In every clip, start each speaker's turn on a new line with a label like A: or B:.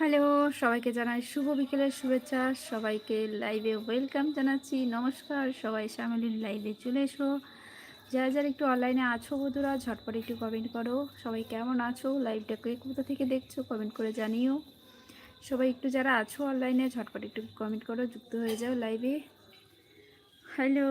A: Hello, সবাইকে জানাই শুভ বিকেলের শুভেচ্ছা। সবাইকে লাইভে ওয়েলকাম জানাচ্ছি। নমস্কার, সবাই শ্যামিলির লাইভে চলে এসো। যারা যারা একটু অনলাইনে আছো বন্ধুরা, ঝটপট একটু কমেন্ট করো। সবাই কেমন আছো? লাইভটাকে কোথা থেকে দেখছ কমেন্ট করে জানিও। সবাই একটু যারা আছো অনলাইনে ঝটপট একটু কমেন্ট করো, যুক্ত হয়ে যাও লাইভে হ্যালো,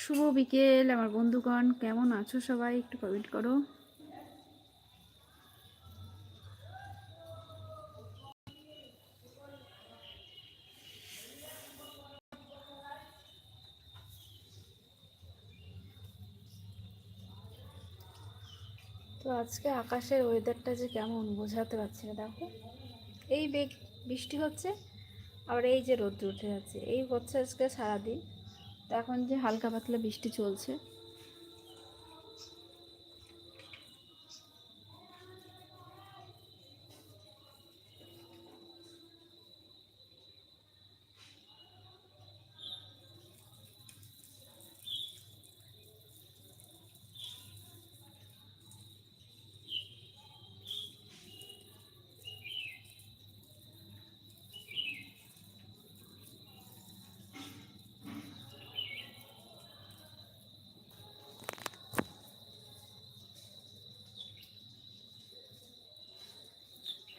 A: শুভ বিকেল আমার বন্ধুগণ, কেমন আছো সবাই? একটু কমেন্ট করো তো আজকে আকাশের ওয়েদারটা যে কেমন বোঝাতে পারছি না, দেখো। এই বেগ বৃষ্টি হচ্ছে, আবার এই যে রোদ্র উঠে যাচ্ছে। এই হচ্ছে আজকে সারাদিন। তো এখন যে হালকা পাতলা বৃষ্টি চলছে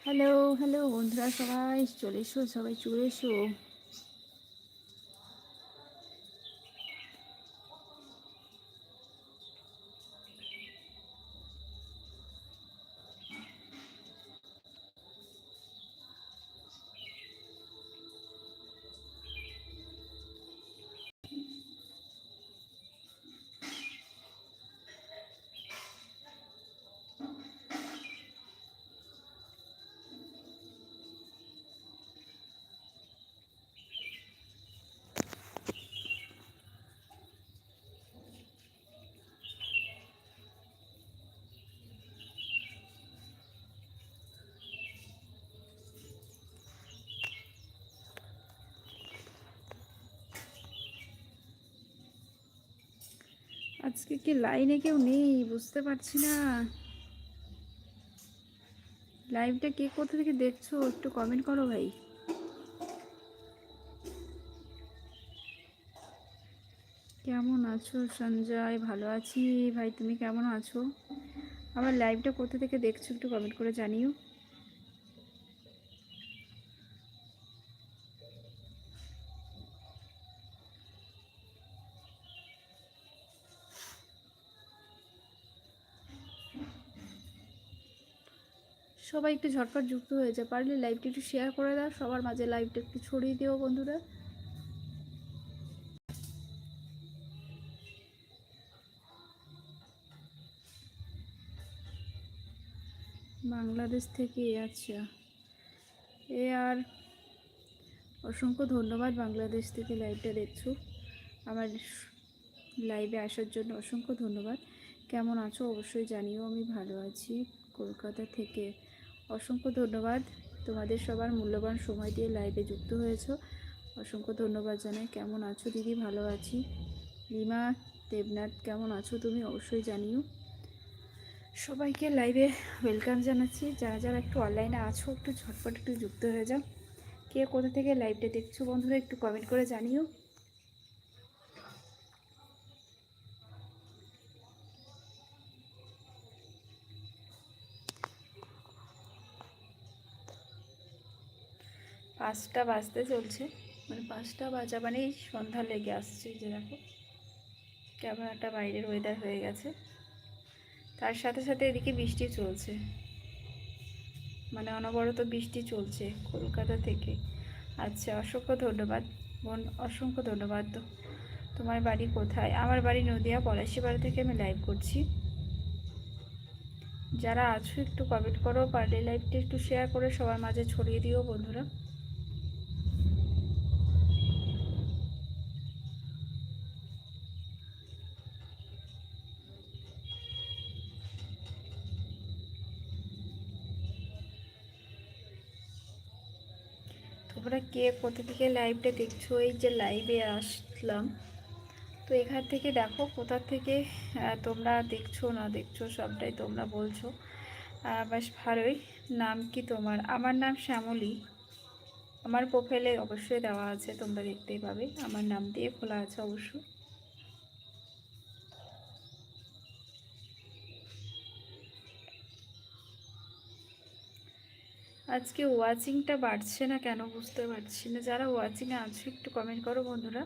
A: হ্যালো হ্যালো বন্ধুরা সবাই চলে এসো সবাই চলে এসো। আজকে কি লাইনে কেউ নেই? বুঝতে পারছি না। লাইভটা কে কোথা থেকে দেখছ? একটু কমেন্ট করো ভাই। কেমন আছো সঞ্জয়? ভালো আছি। ভাই, তুমি কেমন আছো? আমার লাইভটা কোথা থেকে দেখছ? একটু কমেন্ট করে জানিও। সবাই একটু ঝটপট যুক্ত হয়ে যায়। পারলে লাইভটি একটু শেয়ার করে দাও, সবার মাঝে লাইভটা একটু ছড়িয়ে দিও বন্ধুরা। বাংলাদেশ থেকে আচ্ছা। এ আর অসংখ্য ধন্যবাদ বাংলাদেশ থেকে লাইভটা দেখছ। আমার লাইভে আসার জন্য অসংখ্য ধন্যবাদ। কেমন আছো অবশ্যই জানিও, আমি ভালো আছি। কলকাতা থেকে অসংখ্য ধন্যবাদ। তোমাদের সবার মূল্যবান সময় দিয়ে লাইভে যুক্ত হয়েছ। অসংখ্য ধন্যবাদ জানাই। কেমন আছো দিদি? ভালো আছি। লিমা দেবনাথ, কেমন আছো তুমি অবশ্যই জানিও। সবাইকে লাইভে ওয়েলকাম জানাচ্ছি। যারা যারা একটু অনলাইনে আছো, একটু ঝটপট একটু যুক্ত হয়ে যাও। কে কোথা থেকে লাইভটা দেখছ বন্ধুরা, একটু কমেন্ট করে জানিও। পাঁচটা বাজতে চলছে। মানে পাঁচটা বাজা মানেই সন্ধ্যা লেগে আসছে যে দেখো। কেমন একটা বাইরের ওয়েদার হয়ে গেছে। তার সাথে সাথে এদিকে বৃষ্টি চলছে। মানে অনবরত বৃষ্টি চলছে কলকাতা থেকে। আচ্ছা অসংখ্য ধন্যবাদ। বোন, অসংখ্য ধন্যবাদ। তো তোমার বাড়ি কোথায়? আমার বাড়ি নদিয়া, পলাশিপাড়া থেকে আমি লাইভ করছি। যারা আছো একটু কমেন্ট করো, পারলে লাইভটা একটু শেয়ার করে সবার মাঝে ছড়িয়ে দিও বন্ধুরা। কে কোথা থেকে লাইভটা দেখছ, এই যে লাইভে আসলাম। তো এখান থেকে দেখো কোথা থেকে তোমরা দেখছ, না দেখছ, সবটাই তোমরা বলছো। বেশ ভালোই। নাম কি তোমার? আমার নাম শ্যামলী। আমার প্রোফাইলে অবশ্যই দেওয়া আছে, তোমরা দেখতেই পাবে। আমার নাম দিয়ে খোলা আছে অবশ্য। আজকে ওয়াচিংটা বাড়ছে না কেন বুঝতে পারছি না। যারা ওয়াচিংয়ে আছো একটু কমেন্ট করো বন্ধুরা।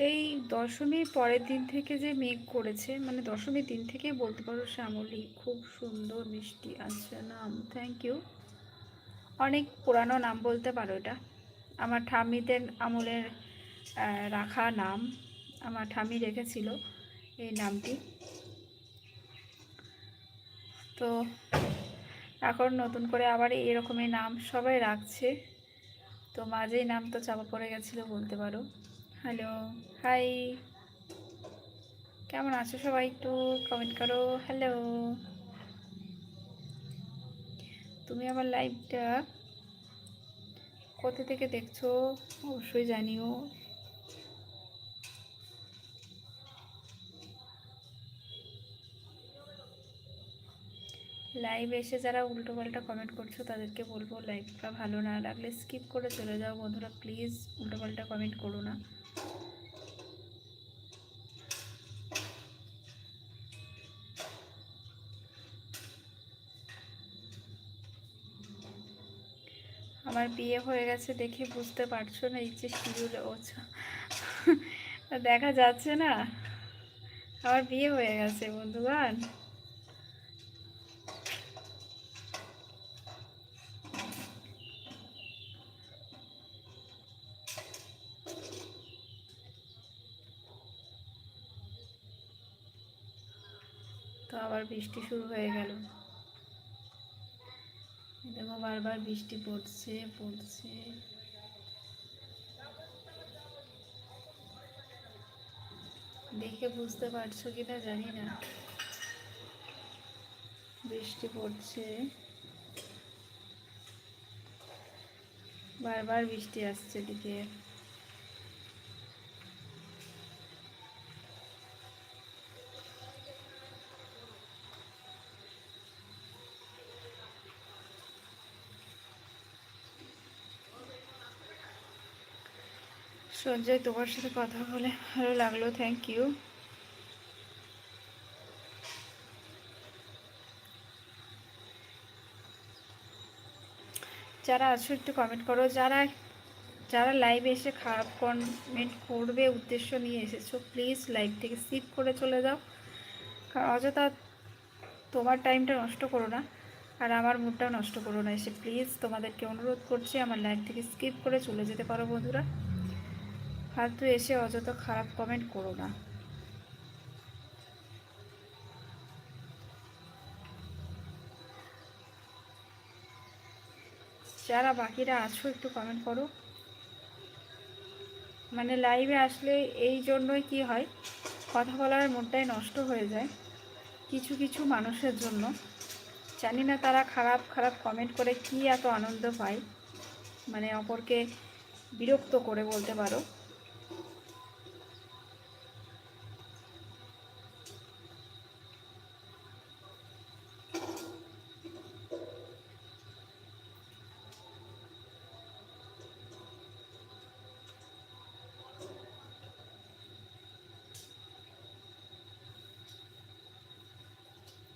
A: সেই দশমীর পরের দিন থেকে যে মেঘ করেছে মানে দশমীর দিন থেকেই বলতে পারো শ্যামলী, খুব সুন্দর মিষ্টি আচ্ছা নাম থ্যাংক ইউ অনেক পুরানো নাম বলতে পারো এটা। আমার ঠাম্মিদের আমলের রাখা নাম, আমার ঠাম্মি রেখেছিল এই নামটি। তো এখন নতুন করে আবার এরকমই নাম সবাই রাখছে। তো মাঝেই নাম তো চাপা পড়ে গেছিল বলতে পারো। Hello, hi. কেমন আছো সবাই একটু কমেন্ট করো? হ্যালো তুমি আমার লাইভটা কোথা থেকে দেখছ? অবশ্যই জানিও। লাইভ এসে যারা উল্টো পাল্টা কমেন্ট করছ, তাদেরকে বলব লাইভটা ভালো না লাগলে স্কিপ করে চলে যাও। বন্ধুরা প্লিজ উল্টো পাল্টা কমেন্ট করো না আমার বিয়ে হয়ে গেছে দেখে বুঝতে পারছ না, এই যে শিডিউলে ওছা। দেখা যাচ্ছে না। আমার বিয়ে হয়ে গেছে, বন্ধুগণ। তো আবার বৃষ্টি শুরু হয়ে গেল। দেখো বারবার বৃষ্টি পড়ছে পড়ছে। দেখে বুঝতে পারছ কিনা জানি না। বৃষ্টি পড়ছে। বারবার বৃষ্টি আসছে দিকে। সঞ্জয়, তোমার সাথে কথা বলে ভালো লাগল থ্যাংক ইউ যারা আছো একটু কমেন্ট করো, যারা যারা লাইভে এসে খারাপ কমেন্ট করবে, উদ্দেশ্য নিয়ে এসেছ প্লিজ লাইভ থেকে স্কিপ করে চলে যাও। কারণ অযথা তোমার টাইমটা নষ্ট করো না, আর আমার মুডটাও নষ্ট করো না এসে। প্লিজ তোমাদেরকে অনুরোধ করছি, আমার লাইভ থেকে স্কিপ করে চলে যেতে পারো, বন্ধুরা। ফালতু এসে অযথা খারাপ কমেন্ট করো না। যারা বাকিরা আছো, একটু কমেন্ট করো। মানে লাইভে আসলে এই জন্যই কি হয়, কথা বলার মনটাই নষ্ট হয়ে যায় কিছু কিছু মানুষের জন্য। জানি না তারা খারাপ খারাপ কমেন্ট করে কি এত আনন্দ পায়। মানে অপরকে বিরক্ত করে বলতে পারো।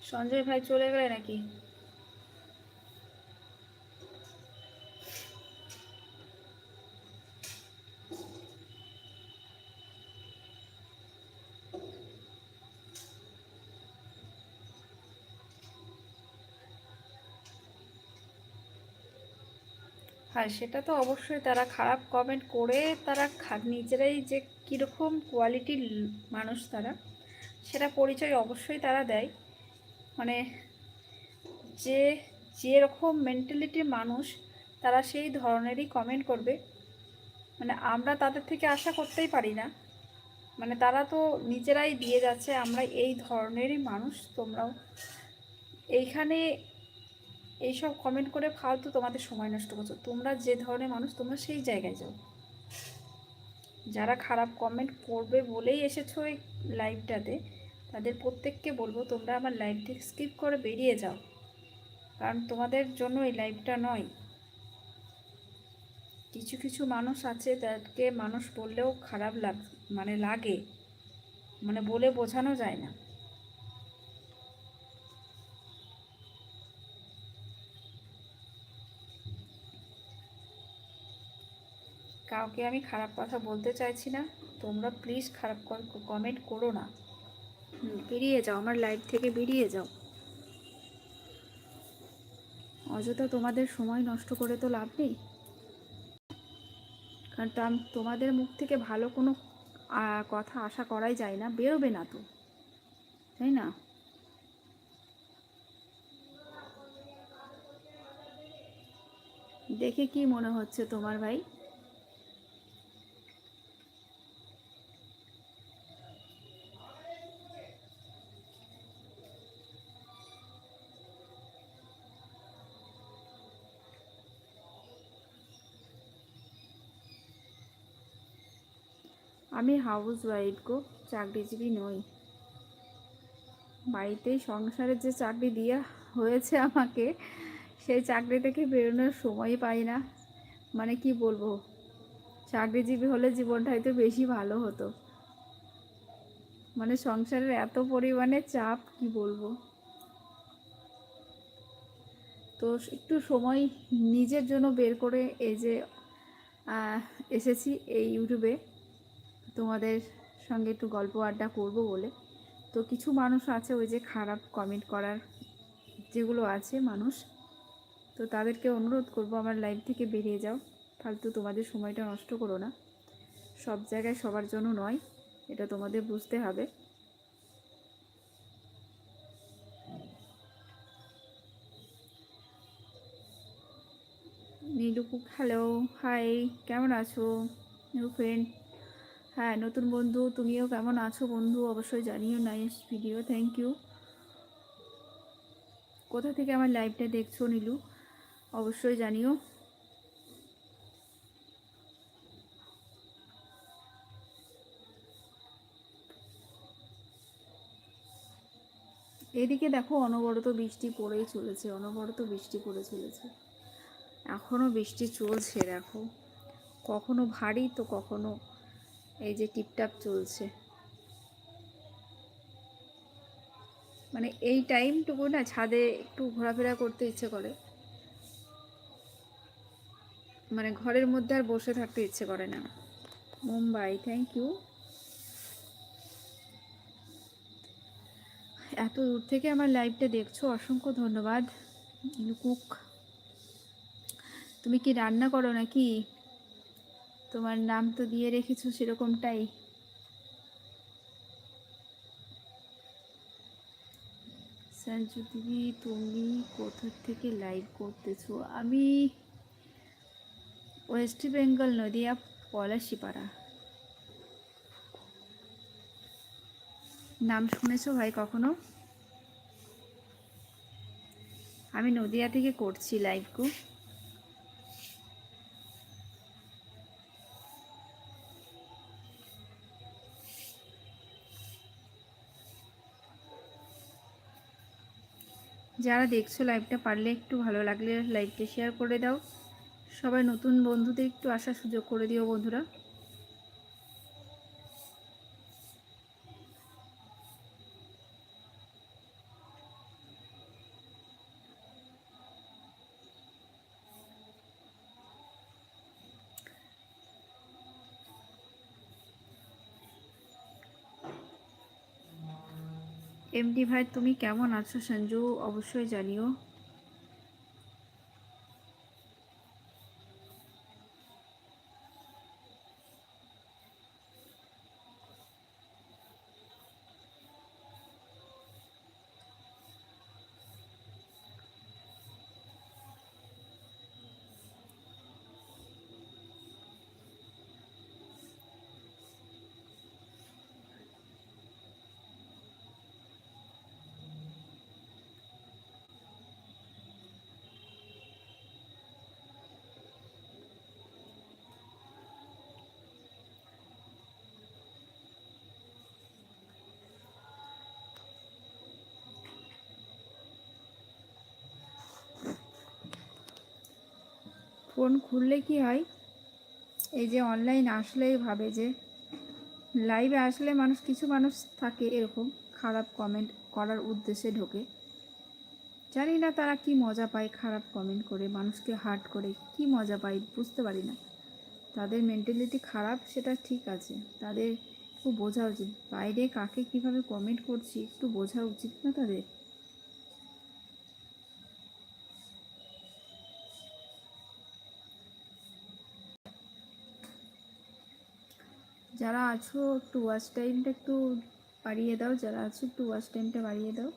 A: সঞ্জয় ভাই চলে গেলে নাকি? হ্যাঁ সেটা তো অবশ্যই। তারা খারাপ কমেন্ট করে, তারা নিজেরাই যে কীরকম কোয়ালিটির মানুষ তারা, সেটা পরিচয় অবশ্যই তারা দেয়। মানে যে যেরকম মেন্টালিটির মানুষ, তারা সেই ধরনেরই কমেন্ট করবে। মানে আমরা তাদের থেকে আশা করতেই পারি না। মানে তারা তো নিজেরাই দিয়ে যাচ্ছে, আমরা এই ধরনেরই মানুষ, তোমরাও। এইখানে এইসব কমেন্ট করে ফালতু তোমাদের সময় নষ্ট করছ। তোমরা যে ধরনের মানুষ, তোমরা সেই জায়গায় যাও। যারা খারাপ কমেন্ট করবে বলেই এসেছ এই লাইভটাতে তাদের প্রত্যেককে বলব, তোমরা আমার লাইভ থেকে স্কিপ করে বেরিয়ে যাও। কারণ তোমাদের জন্য এই লাইভটা নয়। কিছু কিছু মানুষ আছে তাদেরকে মানুষ বললেও খারাপ লাগ মানে লাগে। মানে বলে বোঝানো যায় না। কাউকে আমি খারাপ কথা বলতে চাইছি না। তোমরা প্লিজ খারাপ কমেন্ট করো না। বেরিয়ে যাও, আমার লাইফ থেকে বেরিয়ে যাও। অযথা তোমাদের সময় নষ্ট করে তো লাভ নেই। কারণ তাম- তোমাদের মুখ থেকে ভালো কোনো কথা আশা করাই যায় না, বেরোবে না তো। তাই না? দেখে কি মনে হচ্ছে তোমার ভাই? আমি হাউস ওয়াইফ গো, চাকরিজীবী নই। বাড়িতেই সংসারের যে চাকরি দেওয়া হয়েছে আমাকে, সেই চাকরি থেকে বেরোনোর সময় পাই না। মানে কি বলব, চাকরিজীবী হলে জীবনটা হয়তো বেশি ভালো হতো। মানে সংসারের এত পরিমাণে চাপ, কি বলব। তো একটু সময় নিজের জন্য বের করে এই যে এসেছি এই ইউটিউবে। তোমাদের সঙ্গে একটু গল্প আড্ডা করব বলে। তো কিছু মানুষ আছে ওই যে খারাপ কমেন্ট করার যেগুলো আছে মানুষ। তো তাদেরকে অনুরোধ করব আমার লাইভ থেকে বেরিয়ে যাও। ফালতু তোমাদের সময়টা নষ্ট করো না। সব জায়গায় সবার জন্য নয়, এটা তোমাদের বুঝতে হবে। নীলুকু হ্যালো হাই কেমন আছো? নিউ ফ্রেন্ড হ্যাঁ নতুন বন্ধু, তুমিও কেমন আছো বন্ধু? অবশ্যই জানিও নাইস ভিডিও থ্যাংক ইউ কোথা থেকে আমার লাইভটা দেখছ নীলু? অবশ্যই জানিও। এদিকে দেখো, অনবরত বৃষ্টি পড়েই চলেছে, অনবরত বৃষ্টি পড়ে চলেছে। এখনও বৃষ্টি চলছে, দেখো। কখনো ভারী, তো কখনো এই যে টিপটাপ চলছে। মানে এই টাইমটুকু না ছাদে একটু ঘোরাফেরা করতে ইচ্ছে করে। মানে ঘরের মধ্যে আর বসে থাকতে ইচ্ছে করে না। মুম্বাই থ্যাংক ইউ এত দূর থেকে আমার লাইভটা দেখছ, অসংখ্য ধন্যবাদ কুক। তুমি কি রান্না করো নাকি? তোমার নাম তো দিয়ে রেখেছো সেরকমটাই। সঞ্জু দিদি, তুমি কোথা থেকে লাইভ করতেছো? আমি ওয়েস্ট বেঙ্গল নদিয়া, পলাশিপাড়া। নাম শুনেছো ভাই কখনো? আমি নদিয়া থেকে করছি লাইভকু যারা দেখছ লাইভটা পারলে একটু ভালো লাগলে লাইভটা শেয়ার করে দাও। সবাই নতুন বন্ধুদের একটু আসার সুযোগ করে দিও বন্ধুরা। এমডি ভাই তুমি কেমন আছো? সঞ্জু অবশ্যই জানিও। ফোন খুললে কি হয়? এই যে অনলাইন আসলেই ভাবে যে লাইভে আসলে মানুষ, কিছু মানুষ থাকে এরকম খারাপ কমেন্ট করার উদ্দেশ্যে ঢোকে। জানি না তারা কি মজা পায় খারাপ কমেন্ট করে, মানুষকে হার্ট করে, কি মজা পায় বুঝতে পারি না। তাদের মেন্টালিটি খারাপ, সেটা ঠিক আছে। তাদের একটু বোঝা উচিত। বাইরে কাকে কীভাবে কমেন্ট করছি একটু বোঝা উচিত না তাদের? যারা আছো, একটু ওয়াচ টাইমটা একটু বাড়িয়ে দাও। যারা আছো, একটু ওয়াচ টাইমটা বাড়িয়ে দাও।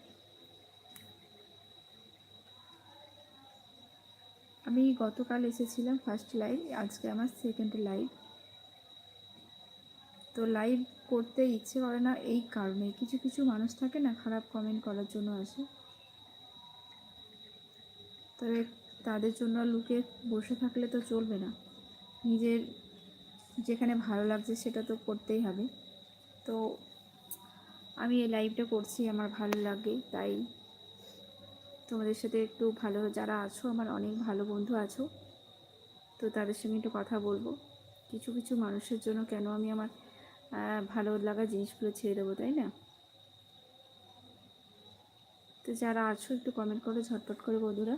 A: আমি গতকাল এসেছিলাম ফার্স্ট লাইভ আজকে আমার সেকেন্ড লাইভ তো লাইভ করতে ইচ্ছে করে না এই কারণে। কিছু কিছু মানুষ থাকে না, খারাপ কমেন্ট করার জন্য আসে। তবে তাদের জন্য লুকে বসে থাকলে তো চলবে না। নিজের যেখানে ভালো লাগছে সেটা তো করতেই হবে। তো আমি এই লাইভটা করছি, আমার ভালো লাগে, তাই তোমাদের সাথে একটু ভালো যারা আছো, আমার অনেক ভালো বন্ধু আছো, তো তাদের সঙ্গে একটু কথা বলব। কিছু কিছু মানুষের জন্য কেন আমি আমার ভালো লাগা জিনিসগুলো ছেড়ে দেবো, তাই না? তো যারা আছো, একটু কমেন্ট করো ঝটপট করে, বন্ধুরা।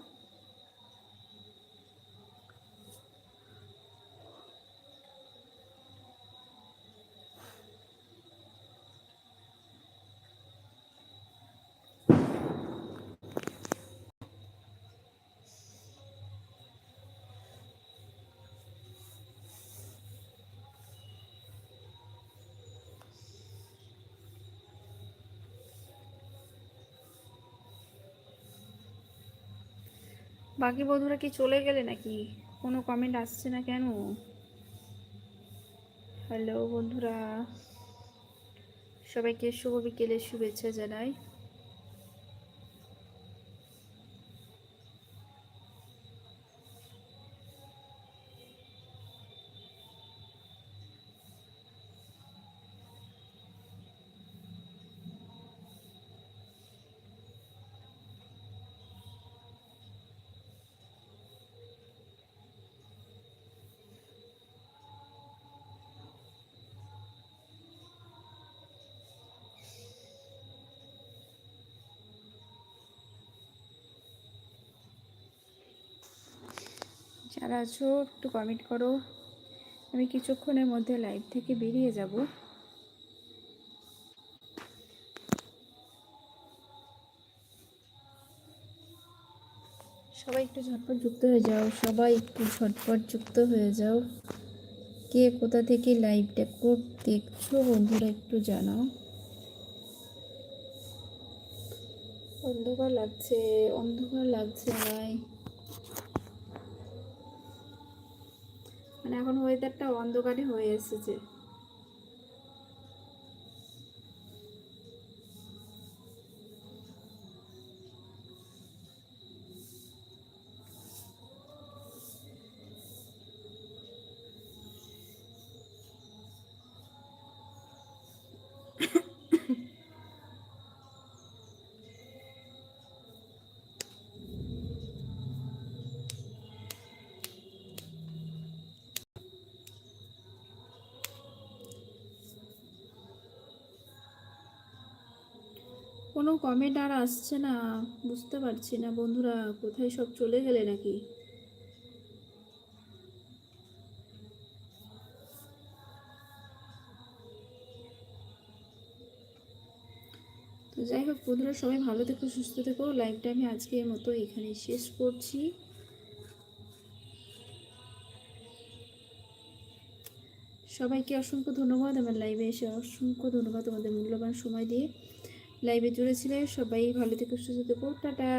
A: বাকি বন্ধুরা কি চলে গেলে নাকি? কোনো কমেন্ট আসছে না কেন? হ্যালো বন্ধুরা। সবাইকে শুভ বিকেলের শুভেচ্ছা জানাই। যারা আছো, একটু কমেন্ট করো। আমি কিছুক্ষণের মধ্যে লাইভ থেকে বেরিয়ে যাব। সবাই একটু ঝটপট যুক্ত হয়ে যাও, সবাই একটু ঝটপট যুক্ত হয়ে যাও। কে কোথা থেকে লাইভটা কোড দেখছ বন্ধুরা একটু জানাও। অন্ধকার লাগছে অন্ধকার লাগছে ভাই মানে এখন ওয়েদারটা অন্ধকারই হয়ে এসেছে। কোনো কমেন্ট আর আসছে না, বুঝতে পারছি না। বন্ধুরা, কোথায় সব চলে গেলে নাকি? তো যাই হোক, বন্ধুরা, সবাই ভালো থেকো, সুস্থ থেকো। লাইভটা আমি আজকের মতো এখানে শেষ করছি। সবাইকে অসংখ্য ধন্যবাদ। আমার লাইভে এসে অসংখ্য ধন্যবাদ তোমাদের মূল্যবান সময় দিয়ে। লাইভে জুড়েছিলে সবাই ভালো থেকে সুস্থ থেকো টাটা।